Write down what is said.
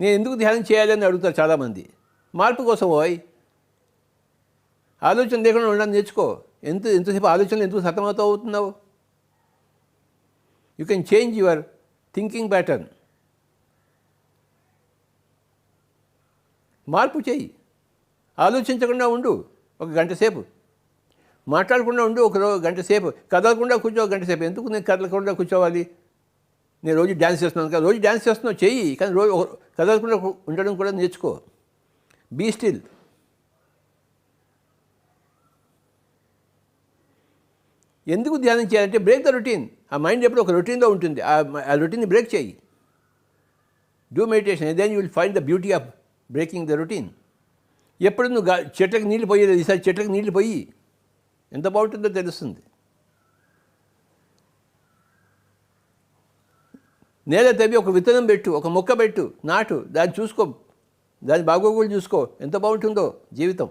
నేను ఎందుకు ధ్యానం చేయాలని అడుగుతారు చాలామంది. మార్పు కోసం పోయి ఆలోచన లేకుండా ఉండడం నేర్చుకో. ఎంత ఎంతసేపు ఆలోచనలు ఎందుకు సతమతం అవుతున్నావు? You can change your thinking pattern మార్పు చెయ్యి ఆలోచించకుండా ఉండు ఒక గంట సేపు. మాట్లాడకుండా ఉండు ఒక గంట సేపు. కదలకుండా కూర్చో ఒక గంట సేపు. ఎందుకు నేను కదలకుండా కూర్చోవాలి? నేను రోజు డ్యాన్స్ చేస్తున్నాను కదా రోజు డ్యాన్స్ చేస్తున్నావు చెయ్యి. కానీ రోజు ఒక- కదలకుండా ఉండడం కూడా నేర్చుకో. బీ స్టిల్ ఎందుకు ధ్యానం చేయాలంటే బ్రేక్ ద రొటీన్ ఆ మైండ్ ఎప్పుడు ఒక రొటీన్లో ఉంటుంది. ఆ ఆ రొటీన్ని బ్రేక్ చేయి. Do meditation then you will find the beauty of breaking the routine ఎప్పుడు నువ్వు గా- చెట్లకు నీళ్ళు పోయేది ఈసారి చెట్లకు నీళ్ళు పోయి. ఎంత బాగుంటుందో తెలుస్తుంది. నేల తవ్వి ఒక విత్తనం పెట్టు ఒక మొక్క పెట్టు నాటు దాన్ని చూసుకో. దాని బాగోగులు చూసుకో. ఎంత బాగుంటుందో జీవితం.